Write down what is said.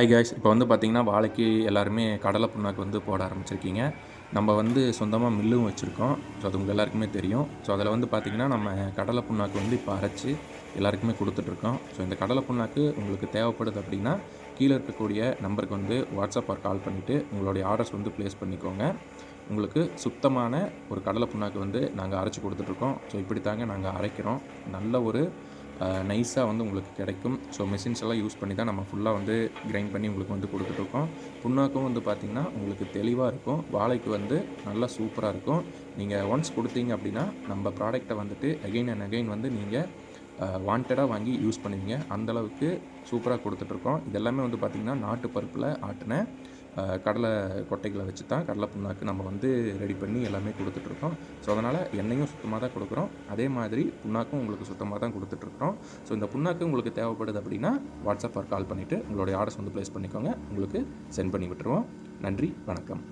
High guys இப்போ வந்து பார்த்திங்கன்னா வாழைக்கு எல்லாருமே கடலை புண்ணாக்கு வந்து போட ஆரம்பிச்சிருக்கீங்க. நம்ம வந்து சொந்தமாக மில்லும் வச்சுருக்கோம். ஸோ அது உங்கள் எல்லாருக்குமே தெரியும். ஸோ அதில் வந்து பார்த்திங்கன்னா நம்ம கடலை புண்ணாக்கு வந்து இப்போ அரைச்சி எல்லாருக்குமே கொடுத்துட்ருக்கோம். ஸோ இந்த கடலை புண்ணாக்கு உங்களுக்கு தேவைப்படுது அப்படின்னா கீழே இருக்கக்கூடிய நம்பருக்கு வந்து வாட்ஸ்அப் ஆர் கால் பண்ணிவிட்டு உங்களுடைய ஆர்டர்ஸ் வந்து ப்ளேஸ் பண்ணிக்கோங்க. உங்களுக்கு சுத்தமான ஒரு கடலை புண்ணாக்கு வந்து நாங்கள் அரைச்சி கொடுத்துட்ருக்கோம். ஸோ இப்படி தாங்க நாங்கள் அரைக்கிறோம். நல்ல ஒரு நைஸாக வந்து உங்களுக்கு கிடைக்கும். ஸோ மிஷின்ஸ் எல்லாம் யூஸ் பண்ணி தான் நம்ம ஃபுல்லாக வந்து கிரைண்ட் பண்ணி உங்களுக்கு வந்து கொடுத்துட்ருக்கோம் புண்ணாக்கும் வந்து பார்த்திங்கன்னா உங்களுக்கு தெளிவாக இருக்கும். வாழைக்கு வந்து நல்லா சூப்பராக இருக்கும். நீங்கள் ஒன்ஸ் கொடுத்தீங்க அப்படின்னா நம்ம ப்ராடக்ட்டை வந்துட்டு அகைன் அண்ட் அகைன் வந்து நீங்கள் வாண்டடாக வாங்கி யூஸ் பண்ணுவீங்க. அந்தளவுக்கு சூப்பராக கொடுத்துட்ருக்கோம் இதெல்லாமே வந்து பார்த்திங்கன்னா நாட்டு பருப்பில் ஆட்டின கடலை கொட்டைகளை வச்சு தான் கடலை புண்ணாக்கு நம்ம வந்து ரெடி பண்ணி எல்லாமே கொடுத்துட்ருக்கோம். ஸோ அதனால் எண்ணெயும் சுத்தமாக தான் கொடுக்குறோம். அதே மாதிரி புண்ணாக்கும் உங்களுக்கு சுத்தமாக தான் கொடுத்துட்ருக்குறோம் ஸோ இந்த புண்ணாக்கு உங்களுக்கு தேவைப்படுது அப்படின்னா வாட்ஸ்அப் கால் பண்ணிவிட்டு உங்களுடைய ஆர்டர்ஸ் வந்து ப்ளேஸ் பண்ணிக்கோங்க. உங்களுக்கு சென்ட் பண்ணி விட்டுருவோம். நன்றி வணக்கம்.